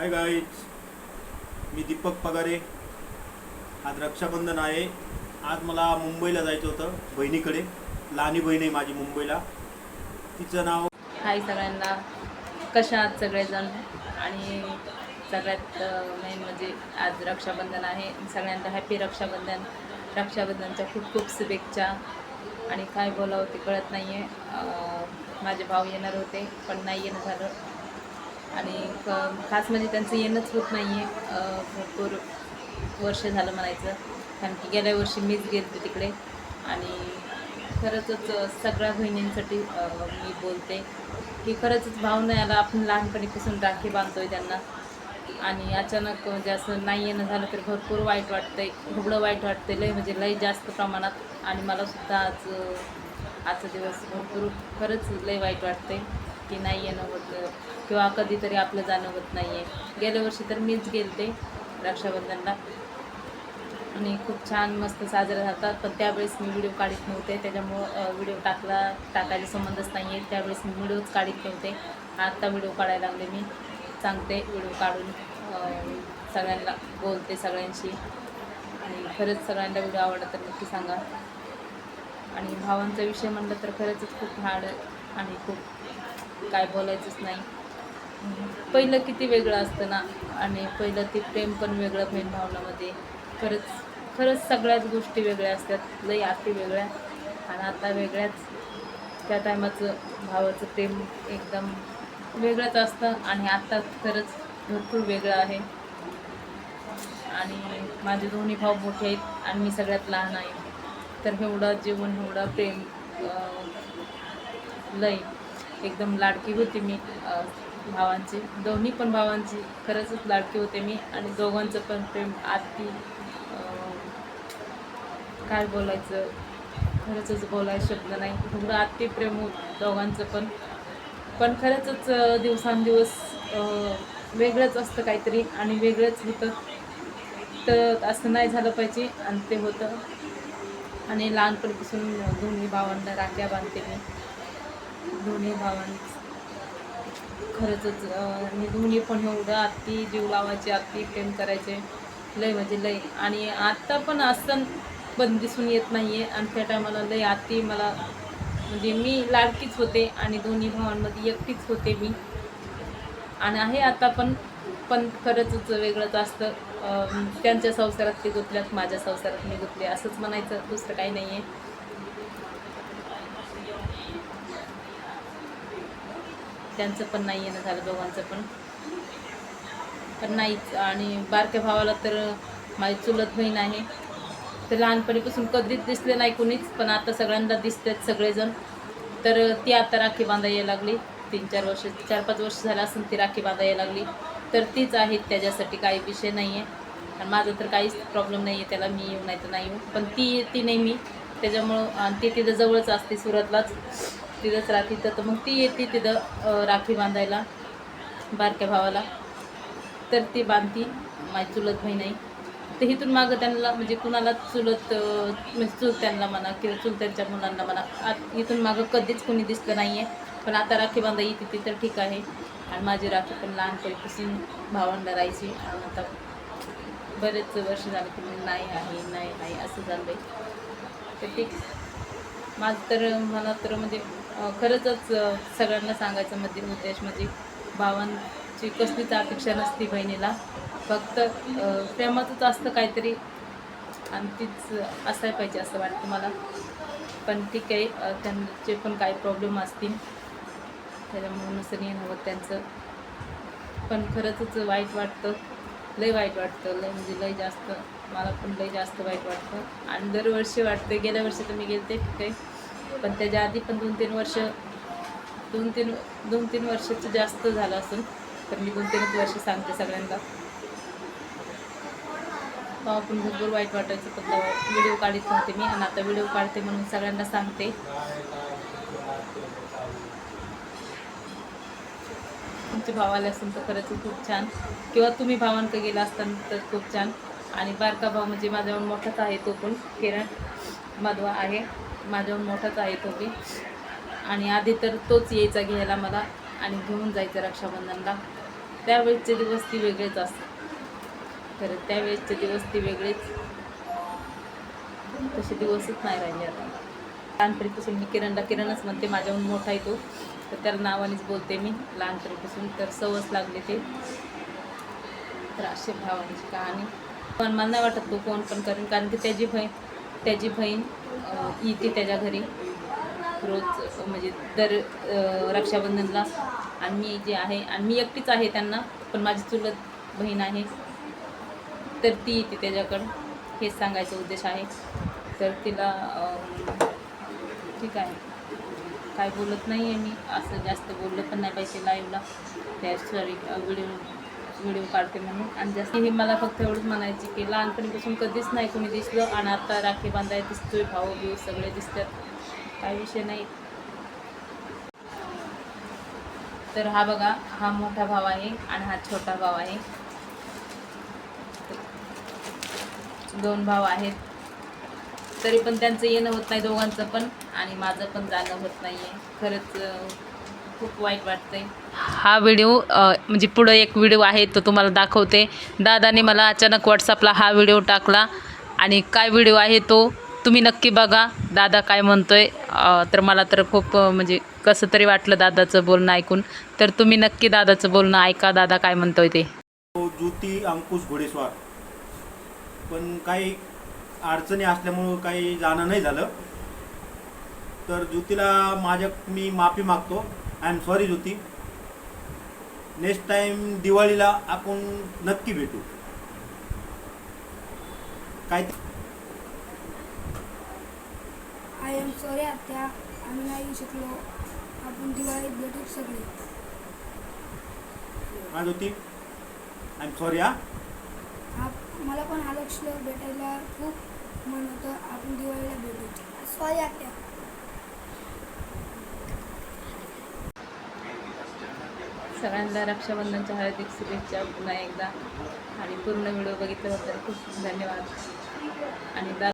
हाय guys मी दीपक पगारे. आज रक्षाबंधन आहे. आज मला मुंबईला जायचं होतं बहिणीकडे. लहानी बहीण आहे माझी मुंबईला. तिचं नाव हाय सगळ्यांना. कशा आहात सगळेजण? आणि सगळ्यात मेन म्हणजे आज रक्षाबंधन आहे. सगळ्यांना हॅपी रक्षाबंधन. रक्षाबंधनच्या खूप खूप शुभेच्छा. आणि काय बोलावं ते कळत नाही आहे माझे भाऊ येणार होते पण नाही येणं झालं. आणि क- खास म्हणजे त्यांचं येणंच होत नाही आहे भरपूर वर्ष झालं म्हणायचं. कारण की गेल्या वर्षी मीच गेलते तिकडे. आणि खरंचच सगळ्या बहिणींसाठी मी बोलते की खरंचच भाव नाही आला आपण लहानपणीपासून राखी बांधतोय त्यांना. आणि अचानक म्हणजे असं नाही येणं झालं तर भरपूर वाईट वाटतंय. एवढं वाईट वाटतंय लय म्हणजे लय जास्त प्रमाणात. आणि मला सुद्धा आज आजचा दिवस भरपूर खरंच लय वाईट वाटतंय. की नाही येणं होतं किंवा कधीतरी आपलं जाणं होत नाही आहे गेल्या वर्षी तर मीच गेलते रक्षाबंधनला. आणि खूप छान मस्त साजरा झाला पण त्यावेळेस मी व्हिडिओ काढत नव्हते. त्याच्यामुळं व्हिडिओ टाकला टाकायचे संबंधच नाही आहे त्यावेळेस मी व्हिडिओच काढत नव्हते. आत्ता व्हिडिओ काढायला लागले मी. सांगते व्हिडिओ काढून सगळ्यांना बोलते सगळ्यांशी. आणि खरंच सगळ्यांना व्हिडिओ आवडला तर नक्की सांगा. आणि भावांचा विषय म्हणलं तर खरंच खूप हार्ड आणि खूप काय बोलायचंच नाही. पहिलं किती वेगळं असतं ना आणि पहिलं ते प्रेम पण वेगळं प्रेम भावनामध्ये. खरंच खरंच सगळ्याच गोष्टी वेगळ्या असतात. लई आरती वेगळ्या. आणि आता वेगळ्याच. त्या टायमाचं भावाचं प्रेम एकदम वेगळंच असतं. आणि आत्ता खरंच भरपूर वेगळं आहे. आणि माझे दोन्ही भाऊ मोठे आहेत आणि मी सगळ्यात लहान आहे. तर एवढं जीवन एवढं प्रेम लई. एकदम लाडकी होती मी भावांची. दोन्ही पण भावांची खरंच लाडकी होते मी आणि दोघांचं पण प्रेम आत्ती काय बोलायचं? खरंचच बोलायचं शब्द नाही. एवढं आत्ती प्रेम होत दोघांचं पण. पण खरंचच दिवसांदिवस वेगळंच असतं काहीतरी आणि वेगळंच होतं. तर असं नाही झालं पाहिजे आणि ते होतं. आणि लहानपणीपासून दोन्ही भावांना राख्या बांधते मी. दोन्ही भावांचं खरंचच आणि मी दोन्ही पण एवढं आत्ती जीव लावायचे आत्ती प्रेम करायचे. लय म्हणजे लय. आणि आत्ता पण असं पण दिसून येत नाही आहे आणि त्या टायमाला लय आत्ती मला म्हणजे मी लाडकीच होते आणि दोन्ही भावांमध्ये एकटीच होते मी. आणि आहे आता पण पण खरंच वेगळंच असतं. त्यांच्या संसारात ते गुतल्यात माझ्या संसारात मी गुतले असंच म्हणायचं दुसरं काही नाही आहे त्यांचं पण नाही येणं झालं दोघांचं पण. पण नाहीच. आणि बारक्या भावाला तर माझी चुलत बहीण आहे. तर लहानपणीपासून कधीच दिसले नाही कुणीच पण आता सगळ्यांना दिसतात सगळेजण. तर ती आता राखी बांधायला यायला लागली. तीन चार वर्ष चार पाच वर्ष झालं असून ती राखी बांधायला यायला लागली. तर तीच आहे त्याच्यासाठी काही विषय नाही आहे आणि माझं तर काहीच प्रॉब्लेम नाही आहे त्याला मी येऊ नाही तर नाही येऊ. पण ती ती नेहमी त्याच्यामुळं आणि ती तिथं जवळच असते सुरतलाच. तिथंच राहते तर मग ती येते तिथं राखी बांधायला बारक्या भावाला. तर ती बांधती माझी चुलत बहीण आहे. तर इथून मागं त्यांना म्हणजे कुणाला चुलत म्हणजे चुलत्यांना म्हणा किंवा चुलत्यांच्या मुलांना म्हणा आत इथून मागं कधीच कुणी दिसलं नाही आहे पण आता राखी बांधा येते ती तर ठीक आहे. आणि माझी राखी पण लहानपणीपासून भावंडा राहायची. आणि आता बरेच वर्ष झाले की नाही आहे नाही नाही असं झालं आहे तर ठीक. माझं तर मला तर म्हणजे खरंच खरंचच सगळ्यांना सांगायचं मध्ये उद्देश म्हणजे भावांची कसलीच अपेक्षा नसती बहिणीला. फक्त प्रेमातच प्रेमाचंच असतं काहीतरी. आणि तीच असायला पाहिजे असं वाटतं मला. पण ठीक आहे त्यांचे पण काही प्रॉब्लेम असतील. त्याच्यामुळे नसं येणं हवं त्यांचं. पण खरंचच वाईट वाटतं. लय वाईट वाटतं. लय म्हणजे लय जास्त मला पण लय जास्त वाईट वाटतं. आणि दरवर्षी वाटतं गेल्या वर्षी तर मी गेलते ठीक आहे. पण त्याच्या आधी पण दोन तीन वर्ष दोन तीन दोन तीन वर्षाचं जास्त झालं असेल तर मी दोन तीनच वर्ष सांगते सगळ्यांना. तेव्हा पण भरपूर वाईट वाटायचं पण तेव्हा व्हिडिओ काढत नव्हते मी आणि आता व्हिडिओ काढते म्हणून सगळ्यांना सांगते. तुमचे भाव आले असेल तर खरंच खूप छान. किंवा तुम्ही भावांकडे गेला असताना तर खूप छान. आणि बारका भाव म्हणजे माझ्यावर मोठाच आहे तो पण किरण मधवा आहे. माझ्यावर मोठाच आहे तो बी आणि आधी तर तोच यायचा घ्यायला मला आणि घेऊन जायचं रक्षाबंधनला. त्यावेळेसचे दिवस ती वेगळेच असतात. खरं त्यावेळेसचे दिवस ती वेगळेच. तसे दिवसच नाही राहिले आता. लहानपणीपासून मी किरणला किरणच म्हणते माझ्याहून मोठा येतो तर त्याला नावानेच बोलते मी लहानपणीपासून तर सवस लागले ते. तर असे भावांची कहाणी. पण मला नाही वाटत तो फोन पण करेन कारण की त्याची बहीण त्याची बहीण येते त्याच्या घरी. रोज म्हणजे दर रक्षाबंधनला. आणि मी जे आहे आणि मी एकटीच आहे त्यांना पण माझी चुलत बहीण आहे. तर ती येते त्याच्याकडं. हेच सांगायचा उद्देश आहे. तर तिला ठीक आहे. काय बोलत नाही आहे मी. असं जास्त बोललं पण नाही पाहिजे लाईव्हला त्या सॉरी व्हिडिओ व्हिडिओ काढते म्हणून. आणि जास्त हे मला फक्त एवढंच म्हणायची की लहानपणीपासून कधीच नाही कोणी दिसलं. आणि आता राखी बांधाय दिसतोय भाऊ बिऊ सगळे दिसतात. काही विषय नाही. तर हा बघा हा मोठा भाव आहे आणि हा छोटा भाव आहे. दोन भाव आहेत. तरी पण त्यांचं येणं होत नाही दोघांचं पण आणि माझं पण जाणं होत नाही आहे खरंच खूप वाईट वाटतंय. हा व्हिडिओ म्हणजे पुढं एक व्हिडिओ आहे तो तुम्हाला दाखवते. दादाने मला अचानक व्हॉट्सअपला हा व्हिडिओ टाकला आणि काय व्हिडिओ आहे तो तुम्ही नक्की बघा. दादा काय म्हणतोय अं, तर मला तर खूप म्हणजे कसं तरी वाटलं दादाचं बोलणं ऐकून. तर तुम्ही नक्की दादाचं बोलणं ऐका. दादा काय म्हणतोय ते? तो ज्योती अंकुश घोडेस्वार. पण काही अडचणी असल्यामुळं काही जाणं नाही झालं. तर ज्योतीला माझ्या मी माफी मागतो. I am sorry Jyoti. Next time दिवाळीला आपण नक्की भेटू. काय आय एम सॉरी आत्या. आम्ही नाही येऊ शकलो. आपण दिवाळीत भेटू सगळे. हा ज्योती. आय एम सॉरी हा आप मला पण आलक्ष्य भेटायला खूप मन होतं. आपण दिवाळीला भेटू. सॉरी आत्या. सगळ्यांना रक्षाबंधनच्या हार्दिक शुभेच्छा. पुन्हा एकदा. आणि पूर्ण व्हिडिओ बघितल्याबद्दल खूप धन्यवाद. आणि दा